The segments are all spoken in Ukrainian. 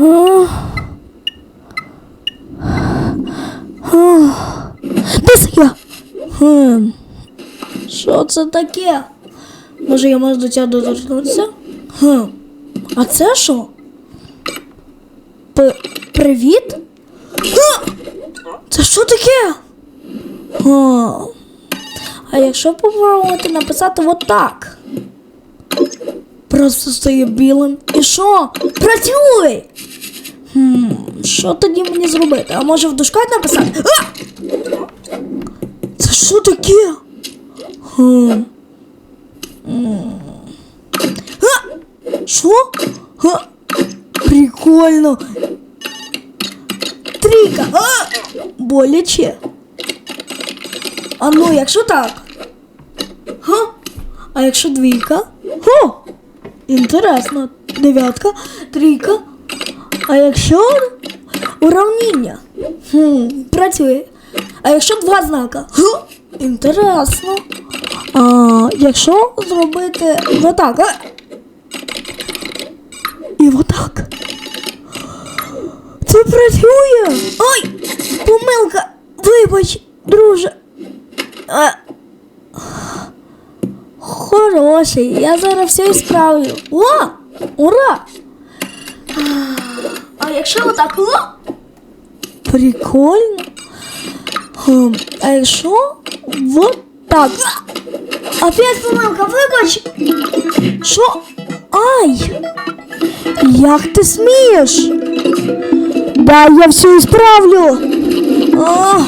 А? А. Де це я? Хм. Що це таке? Може я можу до цього доторкнутися? Хм. А це що? Привіт? Це що таке? А, а якщо попробувати написати отак? Просто стає білим. І що? Працюй! Хм, що тоді мені зробити? А може в дужках написати? А! Це що таке? Хм. А! Що? А! Прикольно. Трійка. А! Боляче. А ну, якщо так? Га? А якщо двійка? Хо! Інтересно. Дев'ятка, трійка. А якщо уравніння? Хм, працює. А якщо два знака? Га? Інтересно. А якщо зробити отак, а? І отак. Це працює. Ой! Помилка! Вибач, друже. А... Хороший, я зараз все ісправлю. О! Ура! А якщо отак, о? Прикольно. Хм, а якщо вот так? Опять помилка, вибач! Що? Ай! Як ти смієш? Да, я все ісправлю. О,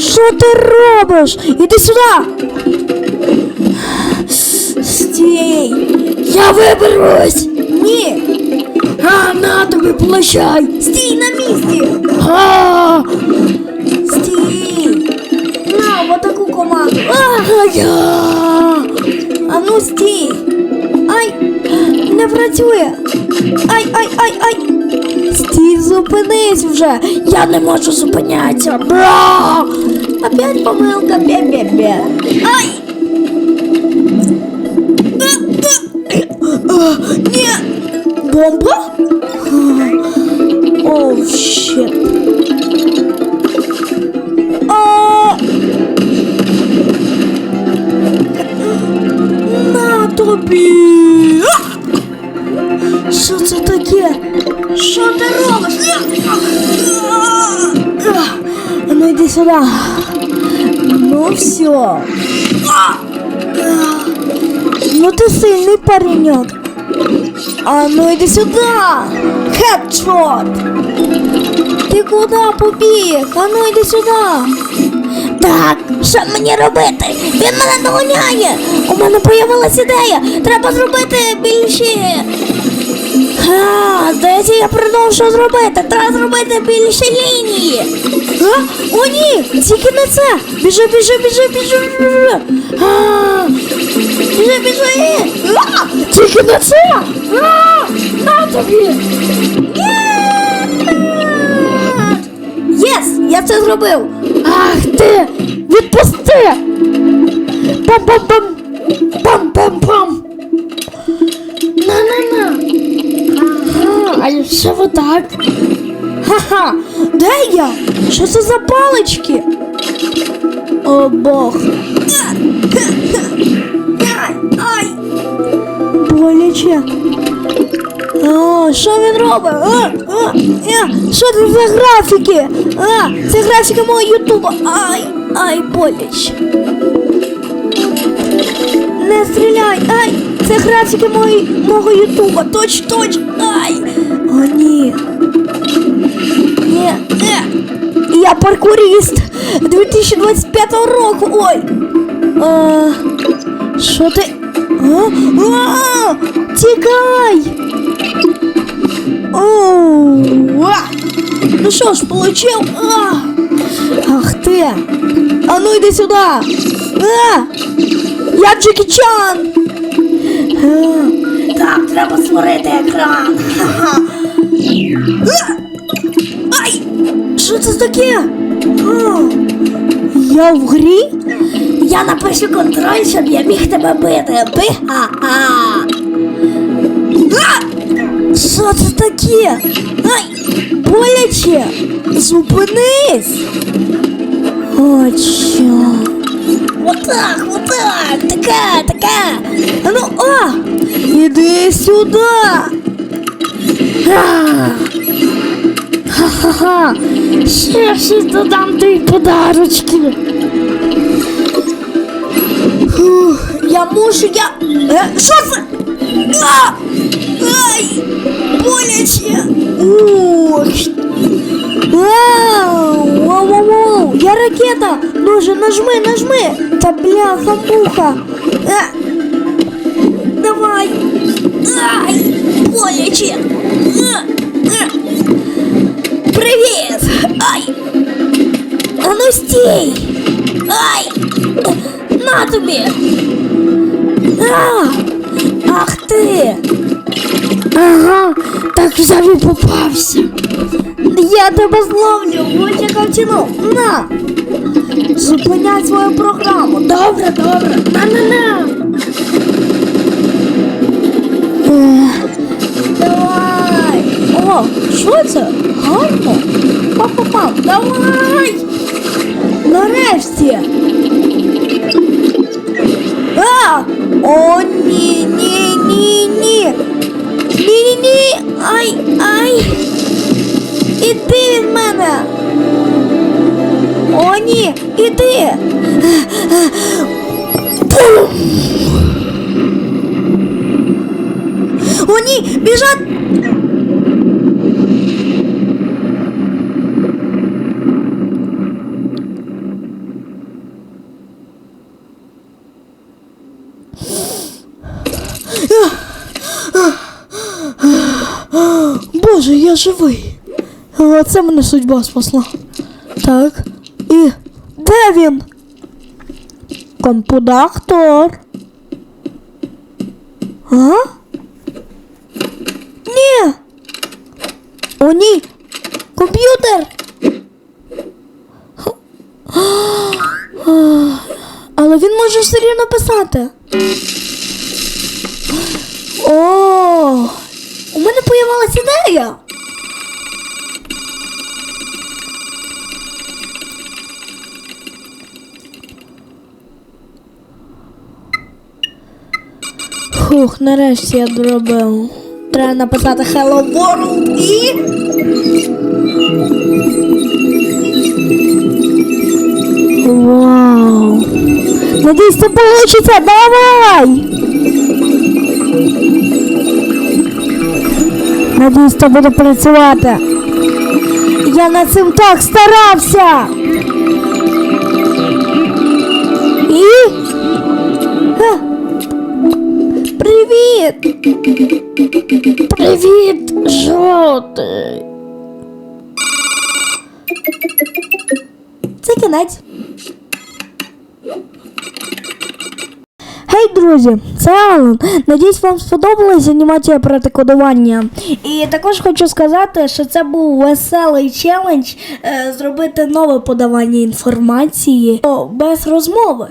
що ти робиш? Іди сюди. Стій. Я виберусь. Ні. А, на тобі плащай. Стій на місці. А, стій. На, в таку команду. А, я. А ну стій. Ай, не працює. Ай, ай, ай, ай. Стій, зупинись вже. Я не можу зупинятися. Бра! Опять помилка. Бе-бе-бе. Ай! А, Ні! Бомба? Оу, щет. А! На тобі! Що це таке? Що ти робиш? Ну йди сюди. Ну все. Ну ти сильний пареньок. А ну йди сюди. Хедшот. Ти куди побіг? А ну йди сюди. Так, що мені робити? Він мене доганяє. У мене появилась ідея. Треба зробити більше. А, здається, я придумав, що зробити. Треба зробити більше лінії. А? О, ні! Тільки не це! Біжи, біжи, біжи, біжи, біжи, біжи. А, тільки не це! А, на тобі! Єс! Я це зробив! Ах ти! Відпусти! Пам-пам-пам! Пам-пам-пам! На-на-на! Ага, а що ви так? Ха-ха! Де я? Що це за палички? О бог. Ай! Боляче. О, що він робить? А, а, що це за графіки? А, це графіки мого ютуба. Ай, ай, боляче. Не стріляй! Ай! Це графіки мої, мого ютуба! Точ, точ! Ай! О, ні! Ні! Е! Я паркуріст 2025 року! Ой! А, що ти? А! Тікай! А! Ну що ж, получив? А! Ах ти! А ну йди сюди! А! Я Джекі Чан! Так, треба створити екран. Ха-ха. А! Ай! Що це таке? А, Я в грі? Я напишу контроль, щоб я міг тебе бити. Би-ха-ха. А! Що це таке? Ай, боляче! Зупинись! О, чо? Отак, отак, така, така. А ну, о! Іди сюди! Ха-ха-ха! Ще щось додам тобі подарочки. я мушу, я. Е, що це? А! Ай! Боляче! Ух! Вау! Вау, вау, вау! Я ракета! Ну же, нажми, нажми! Та бляха муха! Е! Давай! Ай! Боляче! Е! Е! Привіт! Ай! А ну стій! Ай! На тобі! А! Ах ти! Ага, так взяв і попався. Я тебе зловлю, будь яка ціну. На! Зупиняй свою програму. Добре, добре. На-на-на. Ех, Давай. О, що це? Гарно. Пам-пам-пам. Давай. Нарешті. А! О, ні, ні, ні, ні. Ні, ні, ні. Ай, ай. Іди від мене. О, ні, іди. Бум. О, ні, біжать. Боже, я живий. Оце мене судьба спасла. Так. І де він? Компудактор. А? Ні. О, ні. Комп'ютер. Але він може все рівно писати. О, у мене появилась ідея. Фух, нарешті я доробив. Треба написати Hello World і. Вау! Надіюсь, це получиться! Давай! Надіюсь, це буде працювати. Я над цим так старався. І. Ха. Привіт! Привіт, жовтий. Це кінець. Гей, друзі, це Алан. Надіюсь, вам сподобалась анімація про декодування. І також хочу сказати, що це був веселий челендж е, зробити нове подавання інформації без розмови.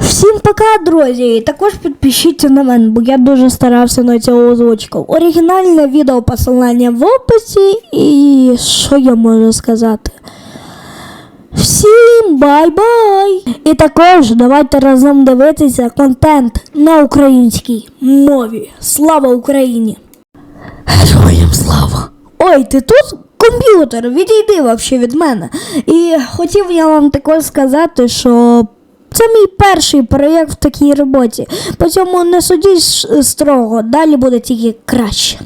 Всім пока, друзі! І також підпишіться на мене, бо я дуже старався на цього озвучку. Оригінальне відео посилання в описі. І що я можу сказати? Всім бай-бай! І також давайте разом дивитися контент на українській мові. Слава Україні! Героям слава! Ой, ти тут? Комп'ютер, відійди вообще від мене. І хотів я вам також сказати, що це мій перший проєкт в такій роботі. По цьому не судіть строго, далі буде тільки краще.